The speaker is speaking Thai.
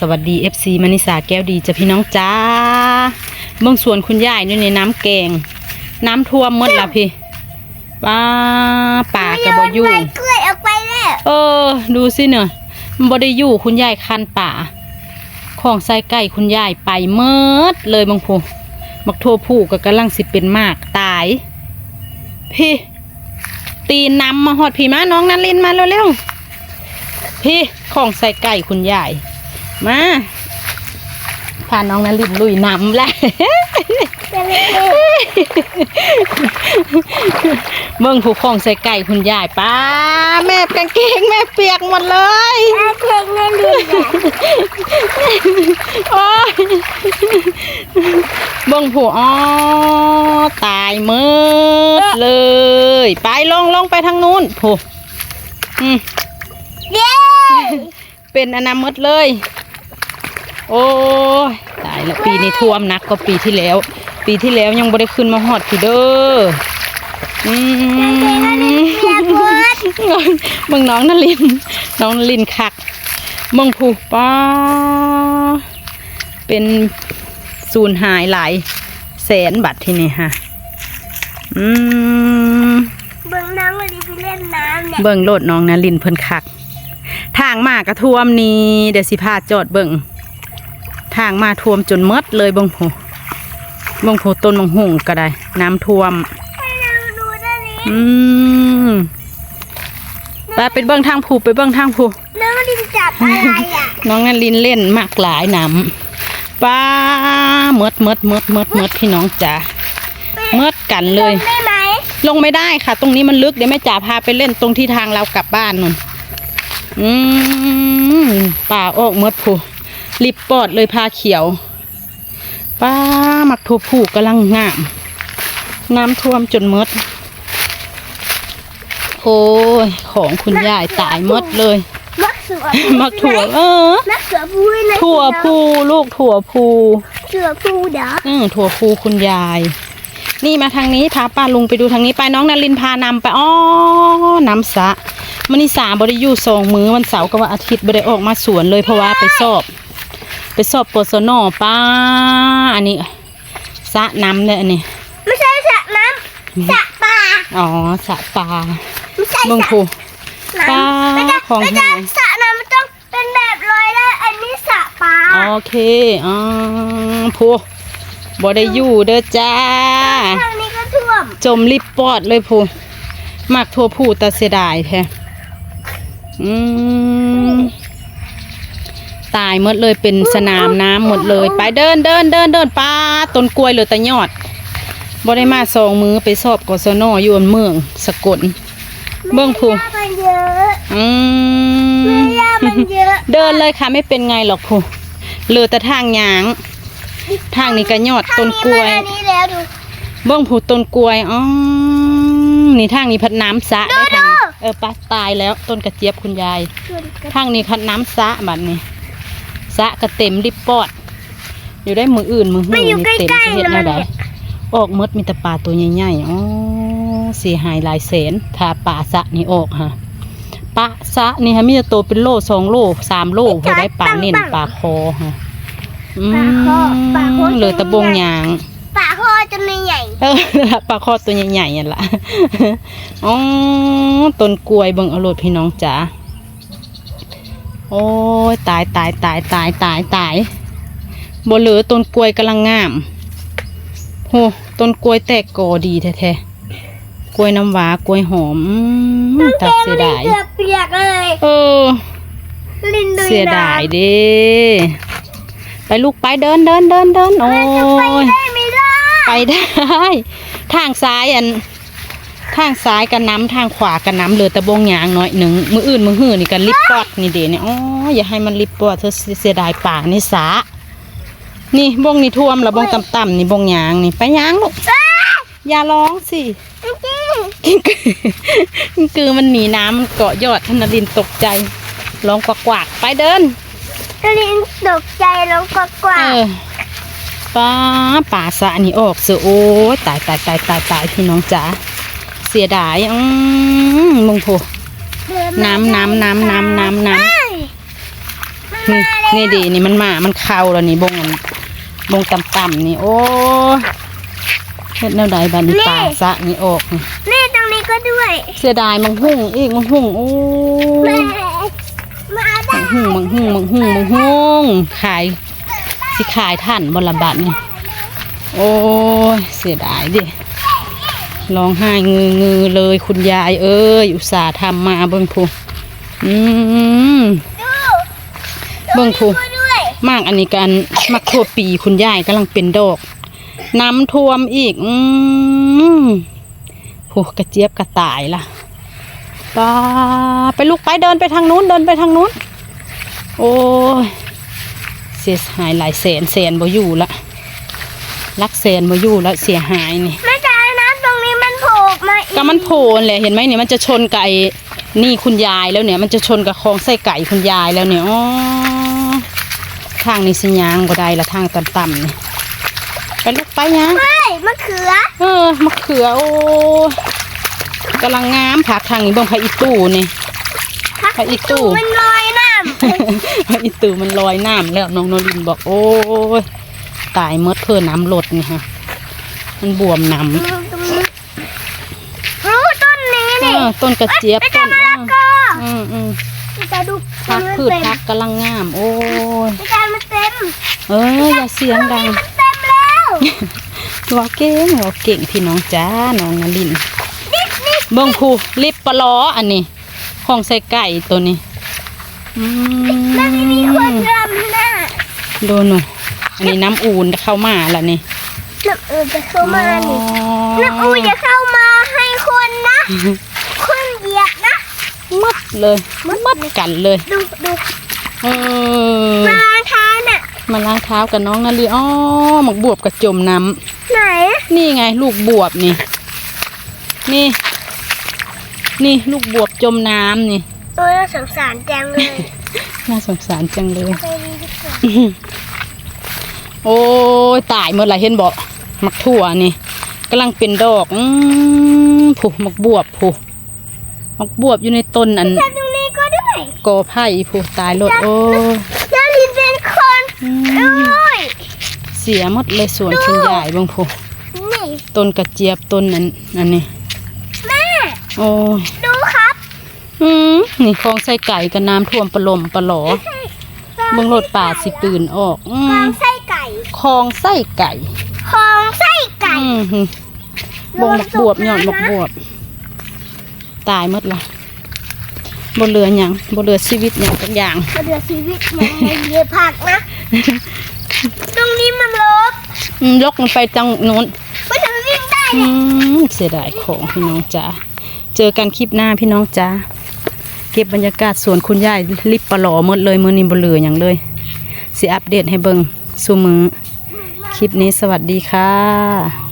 สวัสดี FC มณิสาแก้วดีจ้ะพี่น้องจ้าเบื้องสวนคุณยายนี่ในน้ำแกง น้ำท่วมหมดละพี่ป้าป่ากระบอยู่ไปกล้วยออกไปแล้วเออ ดูสิเนอะมันบ่ได้อยู่คุณยายคันป่า ของใส่ไก่คุณยายไปเมิดเลยบางพูมักโทผู้ก็กำลังสิเป็นมากตาย พี่ ตีนน้ำมาหอดพี่มาน้องนันลินมาเร็วๆพี่ของใส่ไก่คุณยาย มาพาน้องนันลินลุยน้ำแล้วจะไม่ได้เบิ่งผู้ของใส่ไก่คุณยายป้าแม่กางเกงแม่เปียกหมดเลยอาเทงนั่นดูนะโอ้ยเบิ่งผู้อ๋อตายหมืดเลย ไปลงลงไปทางนู้นผู้อืมเย้เป็นอนามัตเลย โอ้ยตายแล้วปีนี้ท่วมหนักกว่าปีที่แล้ว ปีที่แล้วยังบ่ได้ขึ้นมาฮอดพี่เด้ออืมเปียกหมดเบิ่งน้องนลิน น้องนลินคักเบิ่งผู้ป้าเป็นสูญหายหลายแสนบาทที่นี่ฮะอืมเบิ่งน้องวันนี้ไปเล่นน้ำเนี่ยเบิ่งโลดน้องนลินเพิ่นคัก ทางมากระท่วมนี่เดี๋ยวสิพาจอดเบิ่ง ทางมาท่วมจนหมดเลยเบิ่งผู้เบิ่งผู้ต้นมังหุงก็ได้ น้ำท่วมให้เราดูด้านนี้อืมไปไปเบิ่งทางผู้ไปเบิ่งทางผู้น้องดินจับอะไรอะน้องนันลินเล่นมากหลายน้ำป้าเมดเมดเมดเมดเมดพี่น้องจ๋าเมดกันเลยได้ไหมลงไม่ได้ค่ะ ตรงนี้มันลึกเดี๋ยวแม่จ๋าพาไปเล่นตรงที่ทางเรากลับบ้านนู่นอืมป่าออกเมดผู้ รีบปอดเลยพาเขียว ป้ามักทัวผู้กำลังงาม น้ำท่วมจนเมด โอ้ย ของคุณยายตายหมดเลย มักเสือมักถั่ว เออ มักเสือพูดนะถั่วพูลูกถั่วพูเสือพูเด้ออืมถั่วพูคุณยาย นี่มาทางนี้พาป้าลุงไปดูทางนี้ไปน้องนารินพานำไปอ๋อน้ำสระมันนี่สาบริยูสองมือวันเสาร์กับวันอาทิตย์บริออกมาสวนเลยเพราะว่าไปสอบ ไปสอบปสนป้าอันนี้สระน้ำเนี่ยอันนี้ไม่ใช่สระน้ำสระปลาอ๋อสระปลาไม่ใช่เบิ่งสระพูน้ำปลาไม่ได้ของไม่ได้หายสระน้ำมันต้องเป็นแบบลอยได้อันนี้สระปลาโอเคอ๋อพูบได้อยู่เด้อจ้าทางนี้ก็ท่วมจมลิบปอดเลยผู้มากทั่วผู้แต่เสียดายแท้อืม ตายหมดเลยเป็นสนามน้ำหมดเลย ไปเดินเดินเดินเดินป้าต้นกล้วยเหลยแต่ยอดบ่ได้มาสองมือไปสอบกศนอยู่อันเมืองสกลเบิ่งผู้แม่ย่ามันเยอะอืแม่มย่ามันเยอะเดินเลยค่ะไม่เป็นไงหรอกผู้เหลือแต่ทางยาง ทางนี้ก็ยอดต้นกล้วยทางนี้มาอันนี้แล้วดูเบื้องผูต้นกล้วยอ๋อนี่ทางนี้พัดน้ำสระได้ทางนี้เออปลาตายแล้วต้นกระเจี๊ยบคุณยาย ทางนี้พัดน้ำสระบัดนี้ สระก็เต็มริบปอด อยู่ได้มืออื่นมือหูไม่อยู่นี่เต็มใกล้สิๆเฮ็ดนะแนมัวนใดเนี่ยออกหมดมีแต่ปลาตัวใหญ่ๆอ๋อเสียหายหลายแสนถ้าปลาสระนี่ออกฮะปลาสระนี่ฮะมีแต่โตวเป็นโลสองโลสามโลพอได้ปลาเน่นปลาคอฮะอืมปลาคอปลาคอเหลือแตะบงยางปลาคอจะไม่ใหญ่เออปลาคอตัวใหญ่ๆนั่นล่ะอ๋อต้นกล้วยเบิ่งเอาโลดพี่น้องจ๋า โอ้ยตายตายตายตายตายตายบ่เหลือต้นกล้วยกำลังงามโหต้นกล้วยแตกกอดีแท้ๆกล้วยน้ำว้ากล้วยหอมอืมตัดเสียดายเกือบเปียกเลยเออลินดูเสียดายเด้ไปลูกไปเดินเดินเดินเดินโอ้จะไปยได้ไม่ได้ไปได้ ทางซ้ายอัน ทางซ้ายกันน้ำทางขวากันน้ำเหลือแต่บงยางหน่อยหนึ่งมืออื่นมือหื้อนี่กันลิปปอดนี่เดเนี่ยอ๋ออย่าให้มันลิปปอดเธอเสียดายป่านี่สานี่บงนี่ท่วมแล้วบงต่ำๆนี่บงยางนี่ไปยางลูกอย่าร้องสิจริงคือมันหนีน้ำมันเกาะยอดธนดินตกใจร้องกวากๆไปเดินๆลินตกใจแล้วก็กว่าเออป้าป่าสะนี่ออกเสือโอ้ยตายตายตายตายตายพี่น้องจ๋า เสียดายอืมมึงโผเดิมาน้ำน้ำน้ำน้ำน้ำน้เอ้ยมันนี่นี่ดีนี่มันมามันเข้าแล้วนี่บงอันบงต่ำๆนี่ โอ้เฮ็ดแนวใดบัดนี้ปลาสะนี่ออกนี่นี่ตรงนี้ก็ด้วย เสียดายมังหุ่งอีกมังหุ่งโอ้แม่ยมาได้มังหุ่งมังหุ่งมังหุ่งมังหุ่งขายสิขายท่านบละบัดนี่โอ้ยเสียดายดิ ร้องไห้งืองือเลยคุณยายเอ้ยอุตส่าห์ทำมาเบิ่งพูอืมดูเบิ่งพูก็ด้วยมากอันนี้กันมักทั่วปีคุณยายกำลังเป็นดอก น้ำท่วมอีก อืมโหกระเจี๊ยบกระต่ายล่ะปาไปลูกไปเดินไปทางนู้นเดินไปทางนู้น โอ้ยเสียหายหลายแสนแสนบ่อยู่ละลักแสนบ่อยู่ละเสียหายนี่แม่จ๋าน้ำตรงนี้มันโผล่มาอี กก็มันโผล่แหละเห็นไหมเนี่ยมันจะชนกับไอ้นี่คุณยายแล้วเนี่ย มันจะชนกับคลองไส้ไก่คุณยายแล้วเนี่ยอ๋อทางนี้สิยางบ่ได้ละทางต่ำๆนี่ไปลูกไปยางเฮ้ยมะเขือ เออมะเขือโอ้กำลังงามผักทางนี้เบิ่งพระอีตู้นี่ไปอีกตู้มันลอยน้ำพระอีตู้มันลอยน้ำแล้วน้องโนรินบอก โอ้ยตายเมื่อเพื่อน้ำลดนี่ฮะมันบวมน้ำ ตรงนี้รู้ต้นนี้ เอนี่อต้นกระเจี๊ยบไม่ต้ใช่นมะละกออืมอืมไม่ใช่ดูพักมันพืชเต็มพักกำลังงาม โอ้ยไม่ใช่มันเต็ม เอออย่าเสียงดังมันเต็มแล้วว่าเก่งว่าเก่งพี่น้องจ้าน้องนลินนี่นี่เบิ่งคูลิปปลาล้ออันนี้ของใส่ไก่ตัวนี้อืมันไม่มีคนรำหน้าดูหนูอันนี้น้ำอูนเข้ามาแล้วนี่น้ำอูจะเข้ามานี่อ๋อน้ำอูจะเข้ามาให้คนนะ คนเหยียบนะ มัดเลยมัดกันเลยดูดูเออมาล้างเท้าน่ะมาล้างเท้ากับน้องนาลีอ๋อหมักบวบกับจมน้ำไหนนี่ไง ลูกบวบนี่ นี่ นี่ลูกบวบจมน้ำนี่โอ้ยน่าสงสารจังเลยน่าสงสารจังเลยไปดีดีกว่าโอ้ยตายเมื่อไหรเห็นบอกมักถั่วนี่กำลังเป็นดอกอืมผูมักบวบผู มักบวบอยู่ในต้นอันแต่ตรงนี้ก็ด้วยกอไผ่ผูตายหลดโอ้ยแล้วลินเป็นคนอืมโอ้ยเสียหมดเลยสวนคุณยายเบางผูนี่ต้นกระเจี๊ยบต้นนั้นอันนี้แม่โอ้ยดูครับอืมนี่คลองไส้ไก่กับน้ำท่วมปลมปลอเบางรถป่าสิตื่นออกอืฟอมงไส้ไก่คลองไส้ไก่ของไส้ไก่อืมหืบงบักบวบยอดบักบวบ ตายหมดละบนเรือหยังบนเรือชีวิตหยังสักอย่างเขาเดือดชีวิตมันไม่เยอะผักนะ ตรงนี้มันลบอืมยกมันไปจังโน้นไม่ถึงวิ่งได้อืมเสียดายของพี่น้องจ๋าเจอกันคลิปหน้าพี่น้องจ๋าเก็บบรรยากาศสวนคุณยายลิบปลาหลอหมดเลยมือนี้บนเรืออย่างเลยสิอัปเดตให้เบิงสู่มือคลิปนี้สวัสดีค่ะ